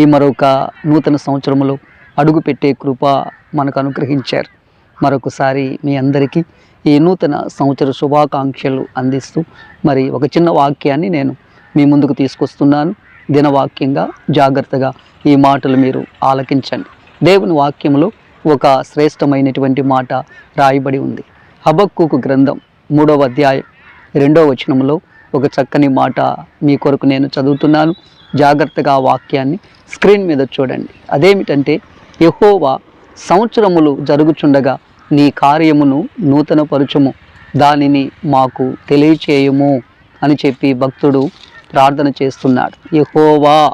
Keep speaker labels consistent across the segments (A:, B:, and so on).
A: ఈ మరొక నూతన సంవత్సరంలో అడుగుపెట్టే కృప మనకు అనుగ్రహించారు. మరొకసారి మీ అందరికీ ఈ నూతన సంవత్సర శుభాకాంక్షలు అందిస్తూ మరి ఒక చిన్న వాక్యాన్ని నేను మీ ముందుకు తీసుకొస్తున్నాను. దినవాక్యంగా జాగ్రత్తగా ఈ మాటలు మీరు ఆలకించండి. దేవుని వాక్యంలో ఒక శ్రేష్టమైనటువంటి మాట రాయబడి ఉంది. హబక్కుకు గ్రంథం మూడవ అధ్యాయం రెండవ వచనంలో ఒక చక్కని మాట మీ కొరకు నేను చదువుతున్నాను. జాగ్రత్తగా వాక్యాన్ని స్క్రీన్ మీద చూడండి. అదేమిటంటే యహోవా సంవత్సరములు జరుగుచుండగా నీ కార్యమును నూతనపరుచుము. దానిని మాకు తెలియచేయము అని చెప్పి భక్తుడు ప్రార్థన చేస్తున్నాడు. యహోవా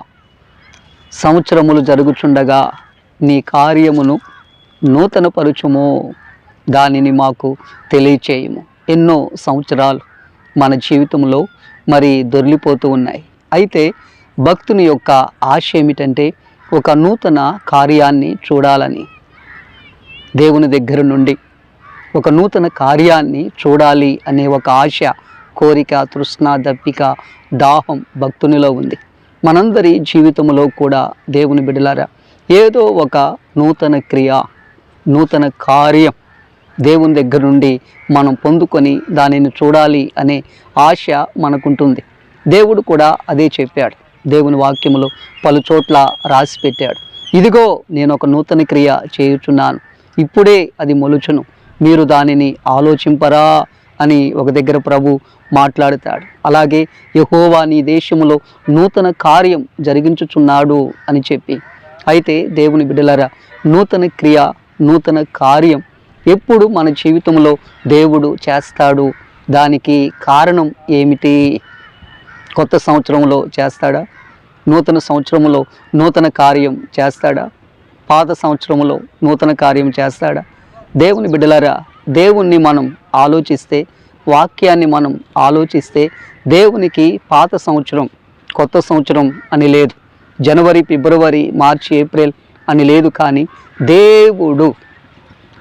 A: సంవత్సరములు జరుగుచుండగా నీ కార్యమును నూతనపరుచుము. దానిని మాకు తెలియచేయము. ఎన్నో సంవత్సరాలు మన జీవితంలో మరి దొరిలిపోతూ ఉన్నాయి. అయితే భక్తుని యొక్క ఆశ ఏమిటంటే ఒక నూతన కార్యాన్ని చూడాలని. దేవుని దగ్గర నుండి ఒక నూతన కార్యాన్ని చూడాలి అనే ఒక ఆశ కోరిక తృష్ణ దప్పిక దాహం భక్తునిలో ఉంది. మనందరి జీవితంలో కూడా దేవుని బిడలారా ఏదో ఒక నూతన క్రియ నూతన కార్యం దేవుని దగ్గర నుండి మనం పొందుకొని దానిని చూడాలి అనే ఆశ మనకుంటుంది. దేవుడు కూడా అదే చెప్పాడు. దేవుని వాక్యములు పలు చోట్ల రాసి పెట్టాడు ఇదిగో నేను ఒక నూతన క్రియ చేయుచున్నాను. ఇప్పుడే అది మొలుచును. మీరు దానిని ఆలోచింపరా అని ఒక దగ్గర ప్రభు మాట్లాడుతాడు. అలాగే యహోవా నీ దేశములో నూతన కార్యం జరిగించుచున్నాడు అని చెప్పి. అయితే దేవుని బిడ్డలారా నూతన క్రియ నూతన కార్యం ఎప్పుడు మన జీవితంలో దేవుడు చేస్తాడు? దానికి కారణం ఏమిటి? కొత్త సంవత్సరంలో చేస్తాడా? నూతన సంవత్సరంలో నూతన కార్యం చేస్తాడా? పాత సంవత్సరంలో నూతన కార్యం చేస్తాడా? దేవుని బిడ్డలారా దేవుణ్ణి మనం ఆలోచిస్తే వాక్యాన్ని మనం ఆలోచిస్తే దేవునికి పాత సంవత్సరం కొత్త సంవత్సరం అని లేదు. జనవరి ఫిబ్రవరి మార్చి ఏప్రిల్ అని లేదు కానీ దేవుడు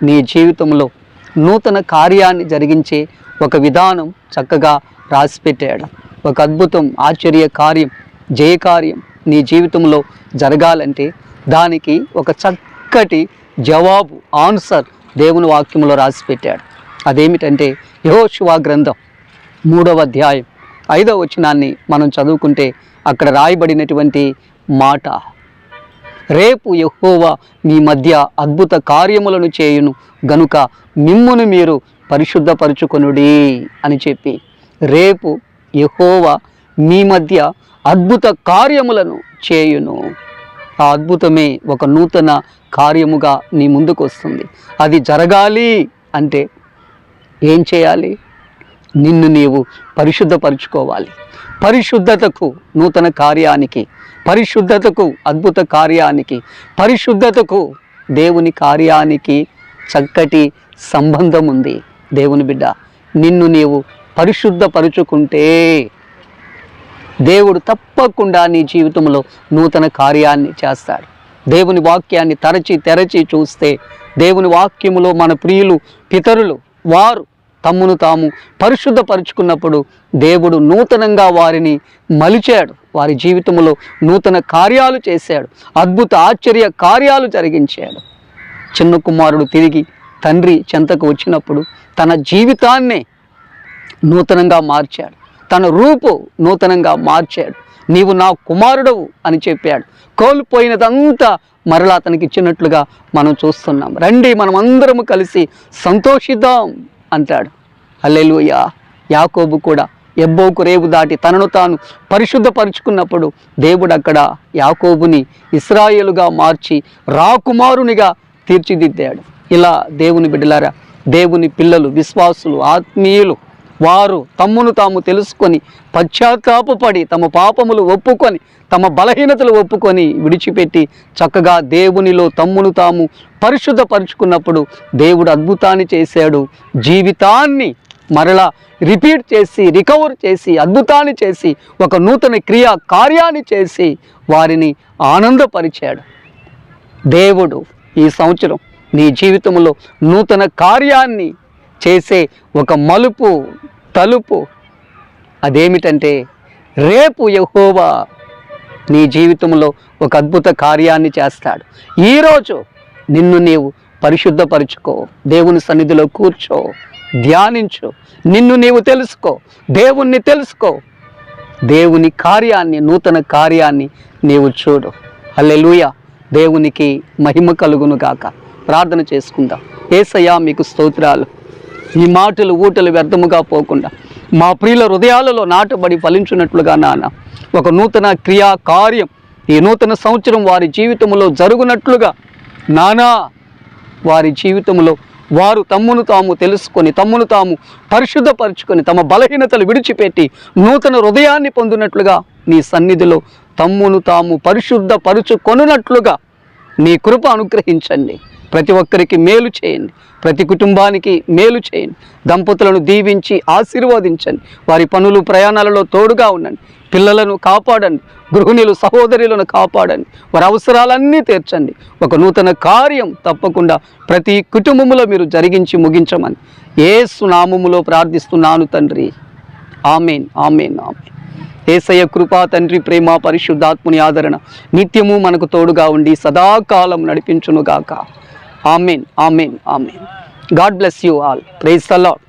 A: నీ జీవితంలో నూతన కార్యాన్ని జరిగించే ఒక విధానం చక్కగా రాసిపెట్టాడు. ఒక అద్భుతం ఆశ్చర్య కార్యం జయకార్యం నీ జీవితంలో జరగాలంటే దానికి ఒక చక్కటి జవాబు ఆన్సర్ దేవుని వాక్యంలో రాసిపెట్టాడు. అదేమిటంటే యహోశివా గ్రంథం మూడవ అధ్యాయం ఐదవ వచనాన్ని మనం చదువుకుంటే అక్కడ రాయబడినటువంటి మాట రేపు ఎహోవా మీ మధ్య అద్భుత కార్యములను చేయును గనుక మిమ్మును మీరు పరిశుద్ధపరచుకొనుడి అని చెప్పి రేపు యహోవా మీ మధ్య అద్భుత కార్యములను చేయును. ఆ అద్భుతమే ఒక నూతన కార్యముగా నీ ముందుకు వస్తుంది. అది జరగాలి అంటే ఏం చేయాలి? నిన్ను నీవు పరిశుద్ధపరుచుకోవాలి. పరిశుద్ధతకు నూతన కార్యానికి పరిశుద్ధతకు అద్భుత కార్యానికి పరిశుద్ధతకు దేవుని కార్యానికి చక్కటి సంబంధం ఉంది దేవుని బిడ్డ నిన్ను నీవు పరిశుద్ధపరుచుకుంటే దేవుడు తప్పకుండా నీ జీవితంలో నూతన కార్యాన్ని చేస్తాడు. దేవుని వాక్యాన్ని తరచి తెరచి చూస్తే దేవుని వాక్యములో మన ప్రియులు పితరులు వారు తమ్మును తాము పరిశుద్ధపరుచుకున్నప్పుడు దేవుడు నూతనంగా వారిని మలిచాడు. వారి జీవితంలో నూతన కార్యాలు చేశాడు. అద్భుత ఆశ్చర్య కార్యాలు జరిగించాడు. చిన్న కుమారుడు తిరిగి తండ్రి చెంతకు వచ్చినప్పుడు తన జీవితాన్నే నూతనంగా మార్చాడు. తన రూపు నూతనంగా మార్చాడు. నీవు నా కుమారుడవు అని చెప్పాడు. కోల్పోయినదంతా మరలా అతనికి ఇచ్చినట్లుగా మనం చూస్తున్నాం. రండి మనం అందరము కలిసి సంతోషిద్దాం అంటాడు. అల్లెలుయ యాకోబు కూడా ఎబ్బోకు రేవు దాటి తనను తాను పరిశుద్ధపరుచుకున్నప్పుడు దేవుడు అక్కడ యాకోబుని ఇస్రాయేలుగా మార్చి రాకుమారునిగా తీర్చిదిద్దాడు. ఇలా దేవుని బిడ్డలారా దేవుని పిల్లలు విశ్వాసులు ఆత్మీయులు వారు తమ్మును తాము తెలుసుకొని పశ్చాత్తాపడి తమ పాపములు ఒప్పుకొని తమ బలహీనతలు ఒప్పుకొని విడిచిపెట్టి చక్కగా దేవునిలో తమ్మును తాము పరిశుద్ధపరుచుకున్నప్పుడు దేవుడు అద్భుతాన్ని చేశాడు. జీవితాన్ని మరలా రిపీట్ చేసి రికవర్ చేసి అద్భుతాన్ని చేసి ఒక నూతన క్రియా కార్యాన్ని చేసి వారిని ఆనందపరిచాడు. దేవుడు ఈ సంవత్సరం నీ జీవితంలో నూతన కార్యాన్ని చేసే ఒక మలుపు తలుపు అదేమిటంటే రేపు యహోవా నీ జీవితంలో ఒక అద్భుత కార్యాన్ని చేస్తాడు. ఈరోజు నిన్ను నీవు పరిశుద్ధపరుచుకో దేవుని సన్నిధిలో కూర్చో ధ్యానించు. నిన్ను నీవు తెలుసుకో దేవుణ్ణి తెలుసుకో. దేవుని కార్యాన్ని నూతన కార్యాన్ని నీవు చూడు. అల్లెలుయ దేవునికి మహిమ కలుగును గాక ప్రార్థన చేసుకుందాం. ఏసయ్యా మీకు స్తోత్రాలు. ఈ మాటలు ఊటలు వ్యర్థముగా పోకుండా. మా ప్రియుల హృదయాలలో నాటబడి ఫలించున్నట్లుగా నాన్న. ఒక నూతన క్రియా కార్యం ఈ నూతన సంవత్సరం వారి జీవితంలో జరుగునట్లుగా. నానా వారి జీవితంలో వారు తమ్మును తాము తెలుసుకొని తమ్మును తాము పరిశుద్ధపరుచుకొని తమ బలహీనతలు విడిచిపెట్టి నూతన హృదయాన్ని పొందినట్లుగా నీ సన్నిధిలో తమ్మును తాము పరిశుద్ధపరుచుకొనున్నట్లుగా నీ కృప అనుగ్రహించండి. ప్రతి ఒక్కరికి మేలు చేయండి. ప్రతి కుటుంబానికి మేలు చేయండి. దంపతులను దీవించి ఆశీర్వదించండి. వారి పనులు ప్రయాణాలలో తోడుగా ఉండండి. పిల్లలను కాపాడండి. గృహిణులు సహోదరులను కాపాడండి. వారి అవసరాలన్నీ తీర్చండి. ఒక నూతన కార్యం తప్పకుండా ప్రతి కుటుంబములో మీరు జరిగించి ముగించమని ఏసు నామములో ప్రార్థిస్తున్నాను తండ్రి. Amen amen amen. ఏసయ్య కృపా తండ్రి ప్రేమ పరిశుద్ధాత్ముని ఆదరణ నిత్యము మనకు తోడుగా ఉండి సదాకాలం నడిపించునుగాక. Amen. Amen. Amen. God bless you all. Praise the Lord.